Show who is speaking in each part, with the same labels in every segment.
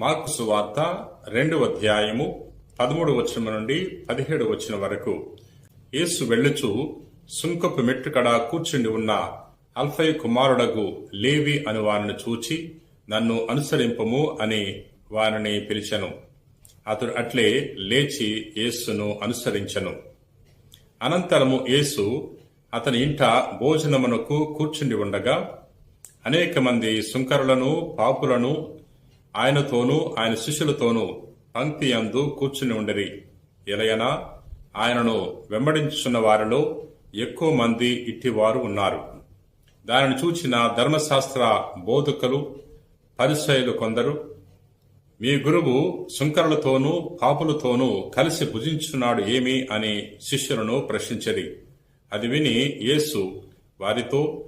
Speaker 1: Mark సువార్త రెండవ అధ్యాయము పదమూడు వచనం నుండి పదిహేడు వచనం వరకు. యేసు వెళ్ళుచు సుంకపు మెట్టుకడ కూర్చుండి ఉన్న అల్ఫై కుమారుడగు లేవి అని వారిని చూచి నన్ను అనుసరింపము అని వారిని పిలిచెను. అతడు అట్లే లేచి యేసును అనుసరించెను. అనంతరము యేసు అతని ఇంట భోజనమునకు కూర్చుండి ఉండగా అనేక మంది సుంకరులను పాపులను ఆయనతోనూ ఆయన శిష్యులతోనూ పంక్తి అందు కూర్చుని ఉండరి. ఎలయనా ఆయనను వెంబడించున్న వారిలో ఎక్కువ మంది ఇట్టివారు ఉన్నారు. దానిని చూచిన ధర్మశాస్త్ర బోధకులు పరిసయులు కొందరు మీ గురువు శుంకరులతోనూ పాపులతోనూ కలిసి భుజించున్నాడు ఏమి? అని శిష్యులను ప్రశ్నించది. అది విని యేసు వారితో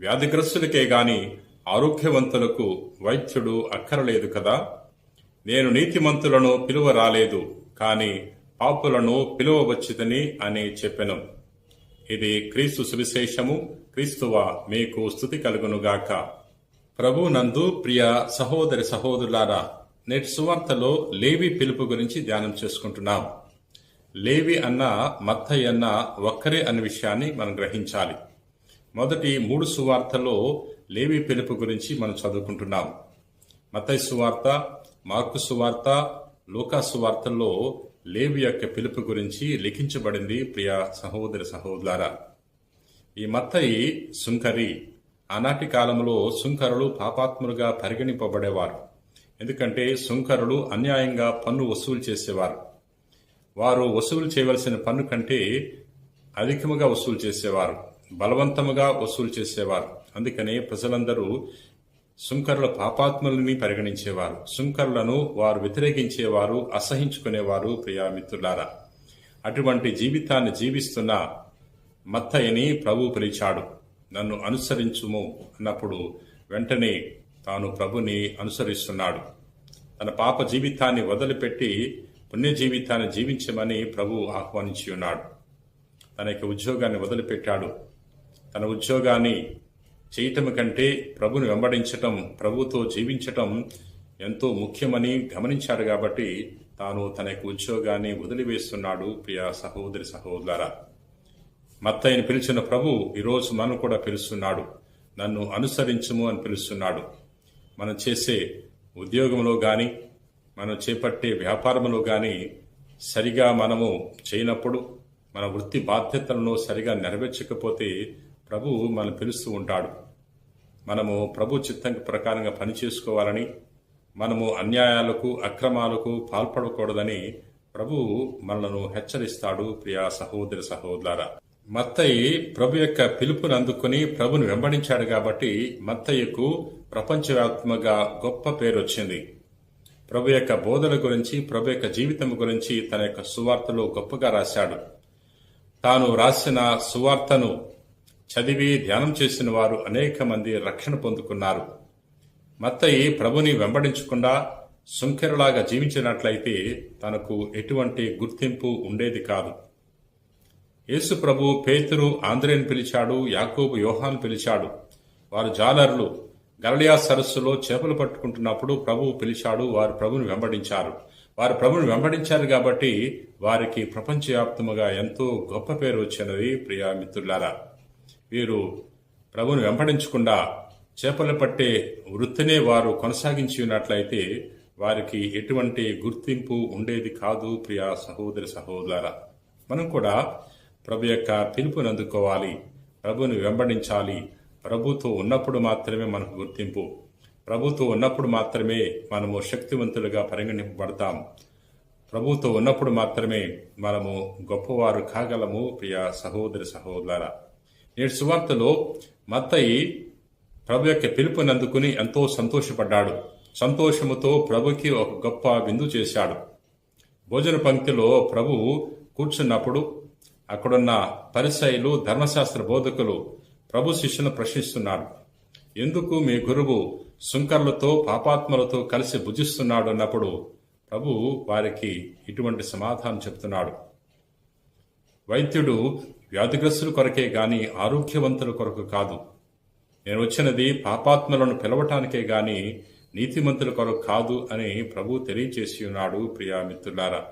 Speaker 1: వ్యాధిగ్రస్తులకే గాని ఆరోగ్యవంతులకు వైద్యుడు అక్కరలేదు కదా? నేను నీతిమంతులను పిలువ రాలేదు కాని పాపులను పిలువవచ్చిదని అని చెప్పెను. ఇది క్రీస్తు సువిశేషము. క్రీస్తువ మీకు స్థుతి కలుగునుగాక ప్రభు నందు ప్రియ సహోదరి సహోదరులారా నేటి సువార్తలో లేవి పిలుపు గురించి ధ్యానం చేసుకుంటున్నాం. లేవి అన్న మత్తయ్య అన్న ఒక్కరే అనే విషయాన్ని మనం గ్రహించాలి. మొదటి మూడు సువార్తలో లేవి పిలుపు గురించి మనం చదువుకుంటున్నాం మత్తయ్య సువార్త మార్కు సువార్త లోకా సువార్తల్లో లేవి యొక్క పిలుపు గురించి లిఖించబడింది ప్రియ సహోదరి సహోదరా ఈ మత్తయి సుంకరి ఆనాటి కాలంలో సుంకరులు పాపాత్ములుగా పరిగణింపబడేవారు. ఎందుకంటే సుంకరులు అన్యాయంగా పన్ను వసూలు చేసేవారు. వారు వసూలు చేయవలసిన పన్ను కంటే అధికముగా వసూలు చేసేవారు. బలవంతముగా వసూలు చేసేవారు. అందుకనే ప్రజలందరూ సుంకరుల పాపాత్ములని పరిగణించేవారు. సుంకరులను వారు వ్యతిరేకించేవారు అసహించుకునేవారు ప్రియామిత్రులారా. అటువంటి జీవితాన్ని జీవిస్తున్న మత్తయ్యని ప్రభు పిలిచాడు. నన్ను అనుసరించుము అన్నప్పుడు వెంటనే తాను ప్రభుని అనుసరిస్తున్నాడు. తన పాప జీవితాన్ని వదిలిపెట్టి పుణ్య జీవితాన్ని జీవించమని ప్రభు ఆహ్వానించి ఉన్నాడు. తన యొక్క ఉద్యోగాన్ని వదిలిపెట్టాడు. తన ఉద్యోగాన్ని చేయటం కంటే ప్రభుని వెంబడించటం ప్రభుతో జీవించటం ఎంతో ముఖ్యమని గమనించాడు కాబట్టి తాను తన యొక్క ఉద్యోగాన్ని వదిలివేస్తున్నాడు ప్రియ సహోదరి సహోదరా మత్తయ్యను పిలిచిన ప్రభు ఈరోజు మనం కూడా పిలుస్తున్నాడు. నన్ను అనుసరించుము అని పిలుస్తున్నాడు. మనం చేసే ఉద్యోగంలో కానీ మనం చేపట్టే వ్యాపారంలో కానీ సరిగా మనము చేయనప్పుడు మన వృత్తి బాధ్యతలను సరిగా నెరవేర్చకపోతే ప్రభు మనం పిలుస్తూ ఉంటాడు. మనము ప్రభు చిత్తం ప్రకారంగా పని చేసుకోవాలని మనము అన్యాయాలకు అక్రమాలకు పాల్పడకూడదని ప్రభు మనలను హెచ్చరిస్తాడు. ప్రియా సహోదరి సహోదర మత్తయి ప్రభు యొక్క పిలుపును అందుకుని ప్రభుని వెంబడించాడు కాబట్టి మత్తయ్యకు ప్రపంచవ్యాప్తంగా గొప్ప పేరు వచ్చింది. ప్రభు యొక్క బోధల గురించి ప్రభు యొక్క జీవితం గురించి తన యొక్క సువార్తలో గొప్పగా రాశాడు. తాను రాసిన సువార్తను చదివి ధ్యానం చేసిన వారు అనేక మంది రక్షణ పొందుకున్నారు. మత్తయి ప్రభుని వెంబడించకుండా సుంకెరలాగా జీవించినట్లయితే తనకు ఎటువంటి గుర్తింపు ఉండేది కాదు. యేసు ప్రభు పేతురు ఆంధ్రేని పిలిచాడు యాకోబు యోహాన్ పిలిచాడు. వారు జాలర్లు గలలియా సరస్సులో చేపలు పట్టుకుంటున్నప్పుడు ప్రభువు పిలిచాడు వారు ప్రభుని వెంబడించారు. వారు ప్రభుని వెంబడించారు కాబట్టి వారికి ప్రపంచవ్యాప్తముగా ఎంతో గొప్ప పేరు వచ్చినది ప్రియా మిత్రులారా. వీరు ప్రభుని వెంబడించకుండా చేపలు పట్టే వృత్తినే వారు కొనసాగించి ఉన్నట్లయితే వారికి ఎటువంటి గుర్తింపు ఉండేది కాదు ప్రియా సహోదరి సహోదర మనం కూడా ప్రభు యొక్క పిలుపుని అందుకోవాలి ప్రభుని వెంబడించాలి ప్రభుతో ఉన్నప్పుడు మాత్రమే మనకు గుర్తింపు. ప్రభుతో ఉన్నప్పుడు మాత్రమే మనము శక్తివంతులుగా పరిగణింపబడతాం. ప్రభుతో ఉన్నప్పుడు మాత్రమే మనము గొప్పవారు కాగలము ప్రియ సహోదరి సహోదర నేటి సువార్తలో మత్తయి ప్రభు యొక్క పిలుపుని అందుకుని ఎంతో సంతోషపడ్డాడు. సంతోషముతో ప్రభుకి ఒక గొప్ప విందు చేశాడు. భోజన పంక్తిలో ప్రభు కూర్చున్నప్పుడు అక్కడున్న పరిసయులు ధర్మశాస్త్ర బోధకులు ప్రభు శిష్యును ప్రశ్నిస్తున్నాడు ఎందుకు మీ గురువు సుంకర్లతో పాపాత్మలతో కలిసి భుజిస్తున్నాడు అన్నప్పుడు ప్రభు వారికి ఇటువంటి సమాధానం చెప్తున్నాడు. వైద్యుడు వ్యాధిగ్రస్తుల కొరకే గాని ఆరోగ్యవంతుల కొరకు కాదు. నేను వచ్చినది పాపాత్మలను పిలవటానికే గాని నీతిమంతుల కొరకు కాదు అని ప్రభు తెలియచేసి ఉన్నాడు ప్రియామిత్రులారా